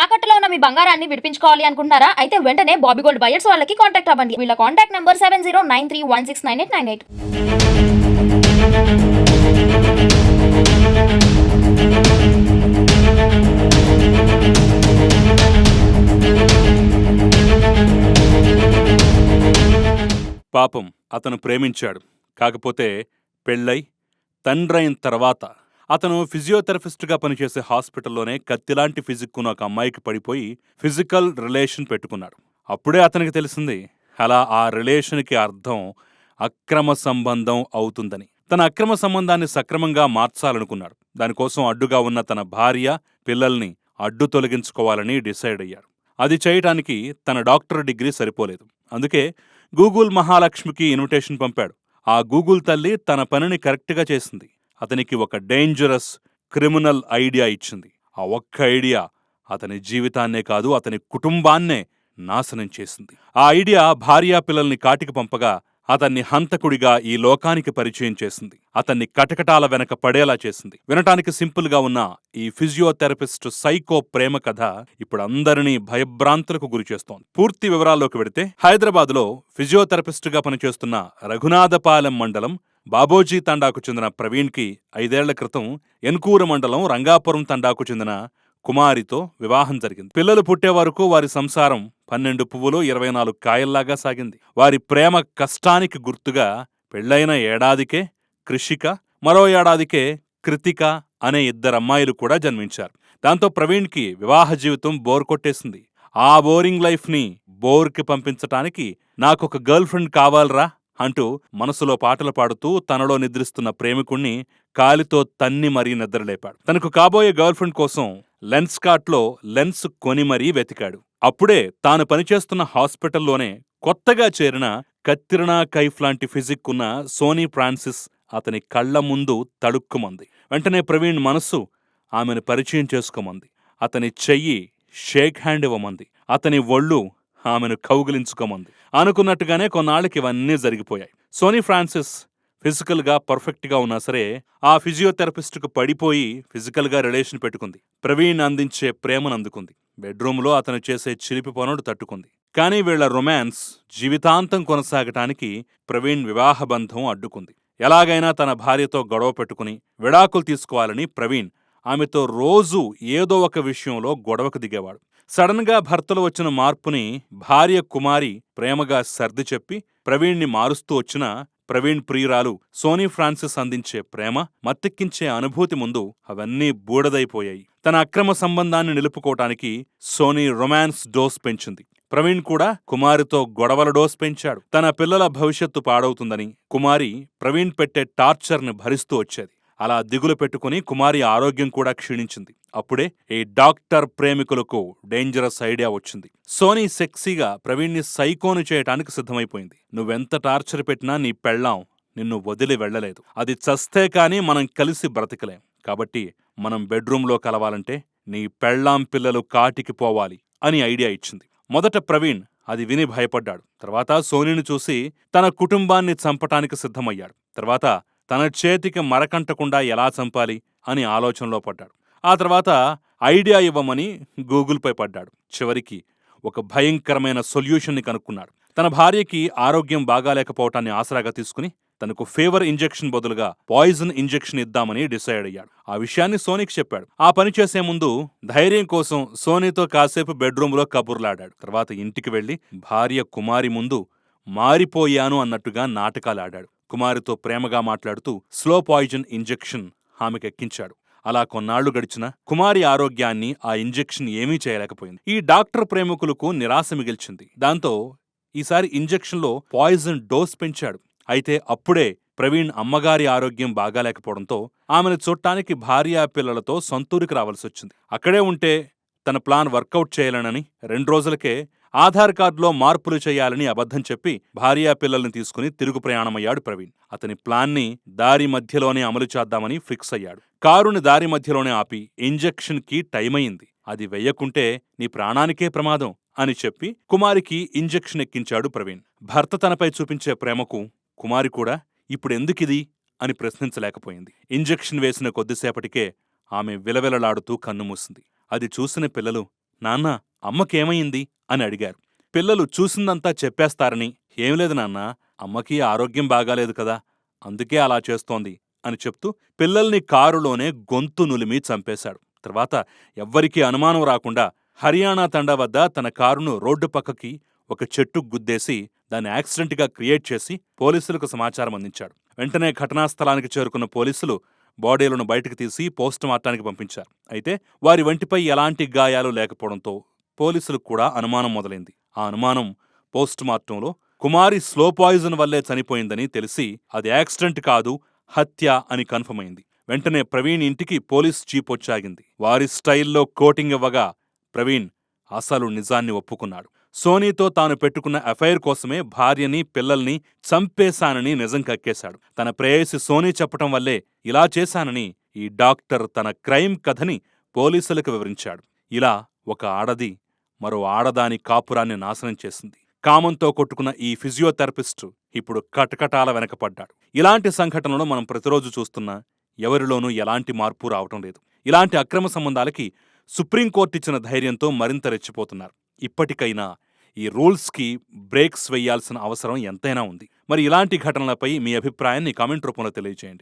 తాకట్టులో ఉన్న మీ బంగారాన్ని విడిపించుకోవాలి అనుకుంటున్నారా? అయితే వెంటనే బాబీ గోల్డ్ బయర్స్ వాళ్ళకి కాంటాక్ట్ అవ్వండి. వీళ్ళ contact number seven zero nine three one six nine eight nine eight పాపం అతను ప్రేమించాడు. కాకపోతే పెళ్ళై తండ్రైన తర్వాత అతను ఫిజియోథెరపిస్ట్గా పనిచేసే హాస్పిటల్లోనే కత్తిలాంటి ఫిజిక్ ఒక అమ్మాయికి పడిపోయి ఫిజికల్ రిలేషన్ పెట్టుకున్నాడు. అప్పుడే అతనికి తెలిసింది అలా ఆ రిలేషన్కి అర్థం అక్రమ సంబంధం అవుతుందని. తన అక్రమ సంబంధాన్ని సక్రమంగా మార్చాలనుకున్నాడు. దానికోసం అడ్డుగా ఉన్న తన భార్య పిల్లల్ని అడ్డు తొలగించుకోవాలని డిసైడ్ అయ్యాడు అది చేయటానికి తన డాక్టర్ డిగ్రీ సరిపోలేదు. అందుకే గూగుల్ మహాలక్ష్మికి ఇన్విటేషన్ పంపాడు. ఆ గూగుల్ తల్లి తన పనిని కరెక్ట్గా చేసింది. అతనికి ఒక డేంజరస్ క్రిమినల్ ఐడియా ఇచ్చింది. ఆ ఒక్క ఐడియా అతని జీవితాన్నే కాదు అతని కుటుంబాన్నే నాశనం చేసింది. ఆ ఐడియా భార్యా పిల్లల్ని కాటికి పంపగా అతన్ని హంతకుడిగా ఈ లోకానికి పరిచయం చేసింది. అతన్ని కటకటాల వెనక పడేలా చేసింది. వినటానికి సింపుల్గా ఉన్న ఈ ఫిజియోథెరపిస్ట్ సైకో ప్రేమ కథ ఇప్పుడు అందరినీ భయభ్రాంతులకు గురిచేస్తోంది పూర్తి వివరాల్లోకి వెడితే హైదరాబాద్లో ఫిజియోథెరపిస్ట్గా ఫిజియోథెరపిస్ట్గా పనిచేస్తున్న రఘునాథపాలెం మండలం బాబోజీ తండాకు చెందిన ప్రవీణ్కి ఐదేళ్ళ క్రితం ఎన్కూరు మండలం రంగాపురం తండాకు చెందిన కుమారితో వివాహం జరిగింది. పిల్లలు పుట్టే వరకు వారి సంసారం పన్నెండు పువ్వులు ఇరవై నాలుగు కాయల్లాగా సాగింది. వారి ప్రేమ కష్టానికి గుర్తుగా పెళ్ళైన ఏడాదికే కృషిక మరో ఏడాదికే కృతిక అనే ఇద్దరమ్మాయిలు కూడా జన్మించారు. దాంతో ప్రవీణ్కి వివాహ జీవితం బోర్ కొట్టేసింది. ఆ బోరింగ్ లైఫ్ని బోర్కి పంపించటానికి నాకొక గర్ల్ ఫ్రెండ్ కావాలరా అంటూ మనసులో పాటలు పాడుతూ తనలో నిద్రిస్తున్న ప్రేమికుణ్ణి కాలితో తన్ని మరీ నిద్రలేపాడు. తనకు కాబోయే గర్ల్ఫ్రెండ్ కోసం లెన్స్ కార్ట్లో లెన్స్ కొని మరీ వెతికాడు. అప్పుడే తాను పనిచేస్తున్న హాస్పిటల్లోనే కొత్తగా చేరిన కత్తిరణా కైఫ్ లాంటి ఫిజిక్ ఉన్న సోనీ ఫ్రాన్సిస్ అతని కళ్ళ ముందు తడుక్కుమంది. వెంటనే ప్రవీణ్ మనస్సు ఆమెను పరిచయం చేసుకోమంది. అతని చెయ్యి షేక్ హ్యాండ్ ఇవ్వమంది. అతని ఒళ్ళు ఆమెను కౌగిలించుకోమంది. అనుకున్నట్టుగానే కొన్నాళ్ళకి ఇవన్నీ జరిగిపోయాయి. సోనీ ఫ్రాన్సిస్ ఫిజికల్గా పర్ఫెక్ట్గా ఉన్నా సరే ఆ ఫిజియోథెరపిస్ట్కు పడిపోయి ఫిజికల్గా రిలేషన్ పెట్టుకుంది. ప్రవీణ్ అందించే ప్రేమను అందుకుంది. బెడ్రూమ్లో అతను చేసే చిలిపి పనుడు తట్టుకుంది. కానీ వీళ్ళ రొమాన్స్ జీవితాంతం కొనసాగటానికి ప్రవీణ్ వివాహబంధం అడ్డుకుంది. ఎలాగైనా తన భార్యతో గొడవ పెట్టుకుని విడాకులు తీసుకోవాలని ప్రవీణ్ ఆమెతో రోజూ ఏదో ఒక విషయంలో గొడవకు దిగేవాడు. సడన్గా భర్తలు భర్తలో వచ్చిన మార్పుని భార్య కుమారి ప్రేమగా సర్ది చెప్పి ప్రవీణ్ని మారుస్తూ వచ్చిన ప్రవీణ్ ప్రియురాలు సోనీ ఫ్రాన్సిస్ అందించే ప్రేమ మత్తెక్కించే అనుభూతి ముందు అవన్నీ బూడదైపోయాయి. తన అక్రమ సంబంధాన్ని నిలుపుకోవటానికి సోనీ రొమాన్స్ డోస్ పెంచింది. ప్రవీణ్ కూడా కుమారితో గొడవల డోస్ పెంచాడు. తన పిల్లల భవిష్యత్తు పాడవుతుందని కుమారి ప్రవీణ్ పెట్టే టార్చర్ని భరిస్తూ వచ్చేది. అలా దిగులు పెట్టుకుని కుమారి ఆరోగ్యం కూడా క్షీణించింది. అప్పుడే ఈ డాక్టర్ ప్రేమికులకు డేంజరస్ ఐడియా వచ్చింది. సోనీ సెక్సీగా ప్రవీణ్ని సైకోను చేయటానికి సిద్ధమైపోయింది. నువ్వెంత టార్చర్ పెట్టినా నీ పెళ్ళాం నిన్ను వదిలి వెళ్ళలేదు. అది చస్తే కాని మనం కలిసి బ్రతకలేం. కాబట్టి మనం బెడ్రూంలో కలవాలంటే నీ పెళ్ళాం పిల్లలు కాటికి పోవాలి అని ఐడియా ఇచ్చింది. మొదట ప్రవీణ్ అది విని భయపడ్డాడు. తర్వాత సోనీని చూసి తన కుటుంబాన్ని చంపటానికి సిద్ధమయ్యాడు. తర్వాత తన చేతికి మరకంటకుండా ఎలా చంపాలి అని ఆలోచనలో పడ్డాడు. ఆ తర్వాత ఐడియా ఇవ్వమని గూగుల్పై పడ్డాడు. చివరికి ఒక భయంకరమైన సొల్యూషన్ని కనుక్కున్నాడు. తన భార్యకి ఆరోగ్యం బాగాలేకపోవటాన్ని ఆసరాగా తీసుకుని తనకు ఫేవర్ ఇంజెక్షన్ బదులుగా పాయిజన్ ఇంజెక్షన్ ఇద్దామని డిసైడ్ అయ్యాడు. ఆ విషయాన్ని సోనీకి చెప్పాడు. ఆ పని చేసే ముందు ధైర్యం కోసం సోనీతో కాసేపు బెడ్రూమ్లో కబుర్లాడాడు. తర్వాత ఇంటికి వెళ్ళి భార్య కుమారి ముందు మారిపోయాను అన్నట్టుగా నాటకాలాడాడు. కుమారితో ప్రేమగా మాట్లాడుతూ స్లో పాయిజన్ ఇంజెక్షన్ ఆమెకెక్కించాడు. అలా కొన్నాళ్ళు గడిచిన కుమారి ఆరోగ్యాన్ని ఆ ఇంజెక్షన్ ఏమీ చేయలేకపోయింది. ఈ డాక్టర్ ప్రేమికులకు నిరాశ మిగిల్చింది. దాంతో ఈసారి ఇంజెక్షన్లో పాయిజన్ డోస్ పెంచాడు. అయితే అప్పుడే ప్రవీణ్ అమ్మగారి ఆరోగ్యం బాగాలేకపోవడంతో ఆమెను చూడటానికి భార్యా పిల్లలతో సొంతూరికి రావాల్సొచ్చింది. అక్కడే ఉంటే తన ప్లాన్ వర్కౌట్ చేయాలనని రెండు రోజులకే ఆధార్ కార్డులో మార్పులు చేయాలని అబద్ధం చెప్పి భార్యా పిల్లల్ని తీసుకుని తిరుగు ప్రయాణమయ్యాడు ప్రవీణ్. అతని ప్లాన్ని దారి మధ్యలోనే అమలు చేద్దామని ఫిక్స్ అయ్యాడు. కారుని దారి మధ్యలోనే ఆపి ఇంజెక్షన్కి టైం అయింది అది వెయ్యకుంటే నీ ప్రాణానికే ప్రమాదం అని చెప్పి కుమారికి ఇంజెక్షన్ ఎక్కించాడు ప్రవీణ్. భర్త తనపై చూపించే ప్రేమకు కుమారి కూడా ఇప్పుడెందుకిది అని ప్రశ్నించలేకపోయింది. ఇంజెక్షన్ వేసిన కొద్దిసేపటికే ఆమె విలవిలలాడుతూ కన్నుమూసింది అది చూసిన పిల్లలు నాన్నా అమ్మకేమైంది? అని అడిగారు. పిల్లలు చూసిందంతా చెప్పేస్తారని. ఏం లేదు నాన్నా అమ్మకి ఆరోగ్యం బాగాలేదు కదా అందుకే అలా చేస్తోంది అని చెప్తూ పిల్లల్ని కారులోనే గొంతు నులిమి చంపేశాడు. తర్వాత ఎవ్వరికీ అనుమానం రాకుండా హర్యానా తండా వద్ద తన కారును రోడ్డు పక్కకి ఒక చెట్టుకు గుద్దేసి దాన్ని యాక్సిడెంట్గా క్రియేట్ చేసి పోలీసులకు సమాచారం అందించాడు. వెంటనే ఘటనా స్థలానికి చేరుకున్న పోలీసులు బాడీలను బయటకు తీసి పోస్టుమార్టానికి పంపించారు. అయితే వారి వంటిపై ఎలాంటి గాయాలు లేకపోవడంతో పోలీసులకు కూడా అనుమానం మొదలైంది. ఆ అనుమానం పోస్ట్ మార్టంలో కుమారి స్లో పాయిజన్ వల్లే చనిపోయిందని తెలిసి అది యాక్సిడెంట్ కాదు హత్య అని కన్ఫర్మ్ అయింది. వెంటనే ప్రవీణ్ ఇంటికి పోలీస్ జీప్ వచ్చాగింది. వారి స్టైల్లో కోటింగ్ ఇవ్వగా ప్రవీణ్ అసలు నిజాన్ని ఒప్పుకున్నాడు. సోనీతో తాను పెట్టుకున్న అఫైర్ కోసమే భార్యని పిల్లల్ని చంపేశానని నిజం కక్కేశాడు. తన ప్రేయసి సోనీ చెప్పటం వల్లే ఇలా చేశానని ఈ డాక్టర్ తన క్రైమ్ కథని పోలీసులకు వివరించాడు. ఇలా ఒక ఆడది మరో ఆడదాని కాపురాన్ని నాశనం చేసింది. కామంతో కొట్టుకున్న ఈ ఫిజియోథెరపిస్టు ఇప్పుడు కటకటాల వెనకపడ్డాడు. ఇలాంటి సంఘటనలు మనం ప్రతిరోజు చూస్తున్నా ఎవరిలోనూ ఎలాంటి మార్పు రావటం లేదు. ఇలాంటి అక్రమ సంబంధాలకి సుప్రీంకోర్టు ఇచ్చిన ధైర్యంతో మరింత రెచ్చిపోతున్నారు. ఇప్పటికైనా ఈ రూల్స్కి బ్రేక్స్ వేయాల్సిన అవసరం ఎంతైనా ఉంది. మరి ఇలాంటి ఘటనలపై మీ అభిప్రాయాన్ని కామెంట్ రూపంలో తెలియజేయండి